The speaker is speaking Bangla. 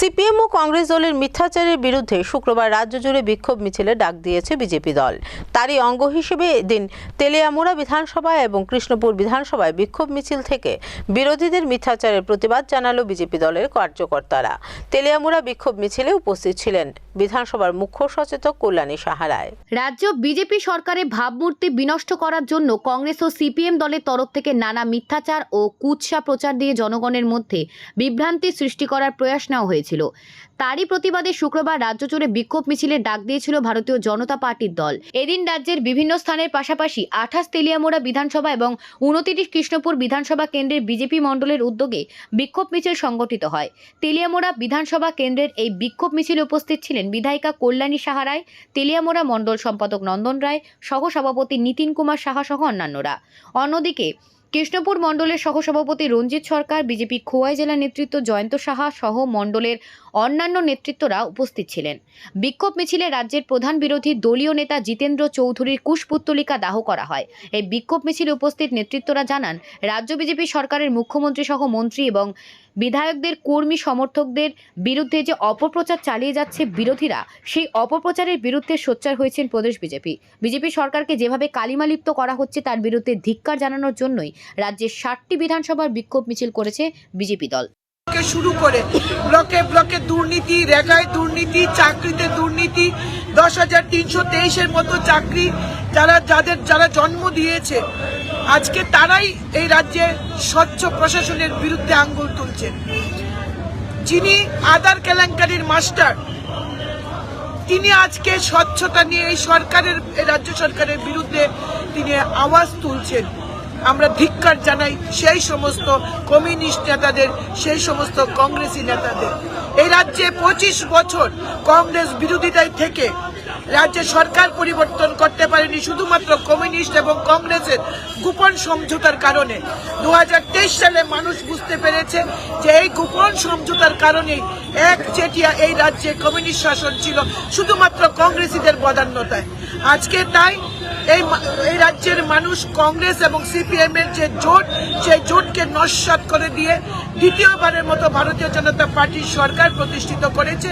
সিপিএম ও কংগ্রেস দলের মিথ্যাচারের বিরুদ্ধে শুক্রবার রাজ্য জুড়ে বিক্ষোভ মিছিলে ডাক দিয়েছে বিজেপি দল। তারই অঙ্গ হিসেবে এদিন তেলিয়ামুড়া বিধানসভা এবং কৃষ্ণপুর বিধানসভায় বিক্ষোভ মিছিল থেকে বিরোধীদের মিথ্যাচারের প্রতিবাদ জানালো বিজেপি দলের কার্যকর্তারা। তেলিয়ামুড়া বিক্ষোভ মিছিলে উপস্থিত ছিলেন বিধানসভার মুখ্য সচেতক কল্যাণী সাহারায়। রাজ্য বিজেপি সরকারের ভাবমূর্তি বিনষ্ট করার জন্য কংগ্রেস ও সিপিএম দলের তরফ থেকে নানা মিথ্যাচার ও কুৎসা প্রচার দিয়ে জনগণের মধ্যে বিভ্রান্তি সৃষ্টি করার প্রয়াস নেওয়া হয়েছিল। তারই প্রতিবাদে শুক্রবার রাজ্য জুড়ে বিক্ষোভ মিছিলের ডাক দিয়েছিল ভারতীয় জনতা পার্টির দল। এদিন রাজ্যের বিভিন্ন স্থানের পাশাপাশি আঠাশ তেলিয়ামোড়া বিধানসভা এবং উনতিরিশ কৃষ্ণপুর বিধানসভা কেন্দ্রের বিজেপি মণ্ডলের উদ্যোগে বিক্ষোভ মিছিল সংগঠিত হয়। তেলিয়ামোড়া বিধানসভা কেন্দ্রের এই বিক্ষোভ মিছিলে উপস্থিত ছিলেন বিধায়িকা কল্যাণী সাহারায় তেলিয়ামোড়া মণ্ডল সম্পাদক নন্দন রায় সহ সভাপতি নীতিন কুমার সাহা সহ অন্যান্যরা। অন্যদিকে কৃষ্ণপুর মণ্ডলের সহসভাপতি রঞ্জিত সরকার, বিজেপি খোয়াই জেলা নেতৃত্ব জয়ন্ত সাহা সহ মণ্ডলের অন্যান্য নেতৃত্বরা উপস্থিত ছিলেন। বিক্ষোভ মিছিলে রাজ্যের প্রধান বিরোধী দলীয় নেতা জিতেন্দ্র চৌধুরীর কুশপুত্তলিকা দাহ করা হয়। এই বিক্ষোভ মিছিলে উপস্থিত নেতৃত্বরা জানান, রাজ্য বিজেপি সরকারের মুখ্যমন্ত্রী সহ মন্ত্রী এবং বিধায়কদের কর্মী সমর্থকদের বিরুদ্ধে যে অপপ্রচার চালিয়ে যাচ্ছে বিরোধীরা, সেই অপপ্রচারের বিরুদ্ধে সোচ্চার হয়েছেন প্রদেশ বিজেপি। বিজেপি সরকারকে যেভাবে কালিমালিপ্ত করা হচ্ছে, তার বিরুদ্ধে ধিক্কার জানানোর জন্যই রাজ্যের ষাটটি বিধানসভার বিক্ষোভ মিছিল করেছে বিজেপি দল। শুরু করে ব্লকে ব্লকে দুর্নীতি, রেগায় দুর্নীতি, চাকরিতে দুর্নীতি, দশ হাজার তিনশো তেইশের মতো চাকরি যারা, যাদের, যারা জন্ম দিয়েছে, আজকে তারাই এই রাজ্যে স্বচ্ছ প্রশাসনের বিরুদ্ধে আঙ্গুল তুলছেন যিনি আদার কেলেঙ্কারির মাস্টার, তিনি আজকে স্বচ্ছতা নিয়ে এই সরকারের রাজ্য সরকারের বিরুদ্ধে তিনি আওয়াজ তুলছেন। আমরা ধিক্কার জানাই সেই সমস্ত কমিউনিস্ট নেতাদের, সেই সমস্ত কংগ্রেসি নেতাদের। এই রাজ্যে পঁচিশ বছর কংগ্রেস বিরোধিতায় থেকে রাজ্যে সরকার পরিবর্তন করতে পারেনি শুধুমাত্র কমিউনিস্ট এবং কংগ্রেসের গোপন সমঝোতার কারণে। দু হাজার তেইশ সালে মানুষ বুঝতে পেরেছে যে এই গোপন সমঝোতার কারণেই এক চেটিয়া এই রাজ্যে কমিউনিস্ট শাসন ছিল শুধুমাত্র কংগ্রেসীদের বদান্যতায়। আজকে তাই এই এই রাজ্যের মানুষ কংগ্রেস এবং সিপিএম এর যে জোট সেই জোটকে নস্বাত করে দিয়ে দ্বিতীয়বারের মতো ভারতীয় জনতা পার্টির সরকার প্রতিষ্ঠিত করেছে।